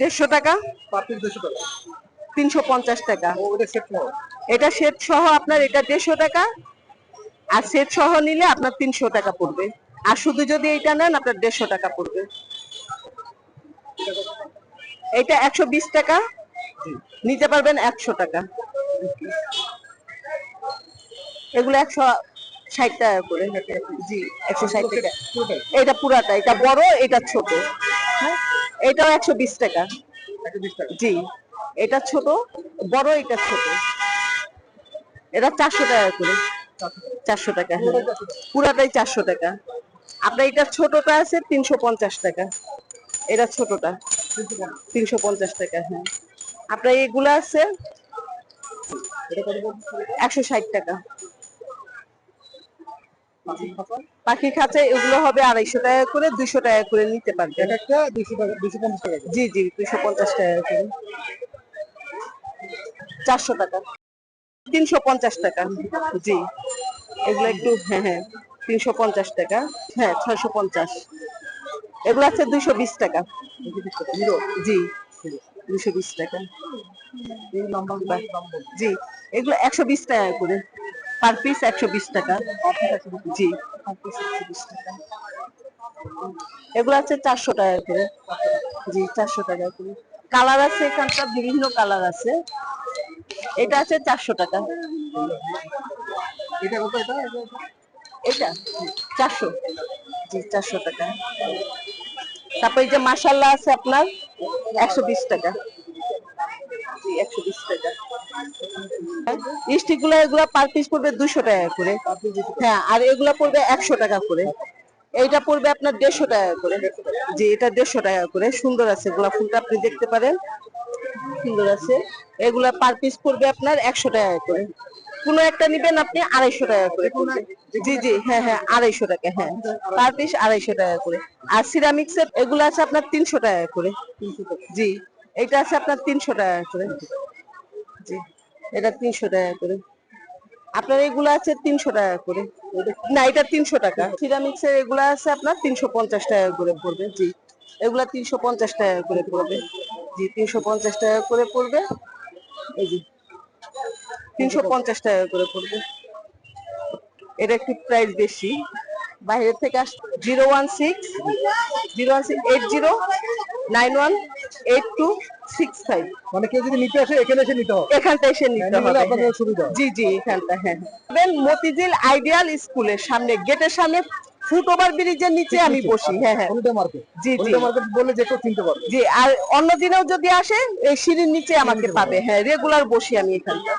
দেড়শো টাকা? তিনশো পঞ্চাশ টাকা। এটা সেট সহ। আপনার এটা দেড়শো টাকা আর সেট সহ নিলে আপনার তিনশো টাকা পড়বে। আর শুধু যদি এটা নেন আপনার দেড়শো টাকা পড়বে। এটা একশো বিশ টাকা নিতে পারবেন একশো টাকা। এগুলো একশো ষাট টাকা করে। জি একশো ষাট টাকা। এটা পুরাটা এটা বড় এটা ছোট। হ্যাঁ এটাও একশো বিশ টাকা। জি এটা ছোট বড় এটা ছোট। এটা চারশো টাকা করে। চারশো টাকা হ্যাঁ। পুরাটাই চারশো টাকা। আপনার এটা ছোটটা আছে তিনশো পঞ্চাশ টাকা। এটা ছোটটা তিনশো পঞ্চাশ টাকা হ্যাঁ। আপনার এগুলো আছে? একশো ষাট টাকা। পাখির খাঁচা? এগুলো হবে আড়াইশো টাকা করে দুইশো টাকা করে নিতে পারবে। এক একটা দুশো টাকা দুশো পঞ্চাশ টাকা জি জি দুইশো পঞ্চাশ টাকা করে। চারশো টাকা। তিনশো পঞ্চাশ টাকা। জি। এগুলো একটু হ্যাঁ হ্যাঁ তিনশো পঞ্চাশ টাকা। হ্যাঁ ছয়শো পঞ্চাশ। এগুলো আছে দুইশো বিশ টাকা। দুশো বিশ টাকা। জি দুশো বিশ টাকা জি এগুলো একশো বিশ টাকা করে। পার পিস একশো বিশ টাকা। জি। এগুলো আছে চারশো টাকা করে। জি চারশো টাকা করে। কালার আছে এখানটা বিভিন্ন কালার আছে। এটা আছে চারশো টাকা। এটা চারশো। জি চারশো টাকা। তারপর এই যে মাসাল্লাহ আছে আপনার একশো বিশ টাকা। জি একশো পার পিস পড়বে দুশো টাকা করে। হ্যাঁ আর এগুলা পড়বে একশো টাকা করে। এইটা পড়বে আপনার দেড়শো টাকা করে। জি, এটা দেড়শো টাকা করে। সুন্দর আছে, গোলাপ ফুলটা আপনি দেখতে পারেন। সুন্দর আছে। এগুলা পার পিস পড়বে আপনার একশো টাকা করে। কোনো একটা নিবেন আপনি আড়াইশো টাকা করে। জি জি হ্যাঁ হ্যাঁ আড়াইশো টাকা হ্যাঁ। পার পিস আড়াইশো টাকা করে। আর সিরামিক্স এর এগুলো আছে আপনার তিনশো টাকা করে। জি। এটা আছে আপনার তিনশো টাকা করে। জি, এটা তিনশো টাকা করে। আপনার এগুলো আছে তিনশো টাকা করে। না, এটা তিনশো টাকা। সিরামিক্স এর এগুলো আছে আপনার তিনশো পঞ্চাশ টাকা করে পড়বে। জি, এগুলা তিনশো পঞ্চাশ টাকা করে পড়বে। জি, তিনশো পঞ্চাশ টাকা করে পড়বে। এই জি তিনশো পঞ্চাশ টাকা করে পড়বে। এটা একটু প্রাইস বেশি। বাইরে থেকে আস zero one six zero one six eight zero nine one eight two six five. মানে কেউ যদি নিতে আসে এখানে এসে নিতে হবে। এখানটা এসে নিতে হবে। আপনাদের হ্যাঁ। সুবিধা। জি জি এখানটা হ্যাঁ হ্যাঁ। মতিঝিল আইডিয়াল স্কুলের সামনে গেটের সামনে ফুট ওভার ব্রিজের নিচে আমি বসি হ্যাঁ হ্যাঁ। Holiday market. জি জি। মার্কেট বললে যে কেউ চিনতে পারবে। জি আর অন্য দিনেও যদি আসে এই সিঁড়ির নিচে আমাকে পাবে হ্যাঁ রেগুলার বসি আমি এখানটা।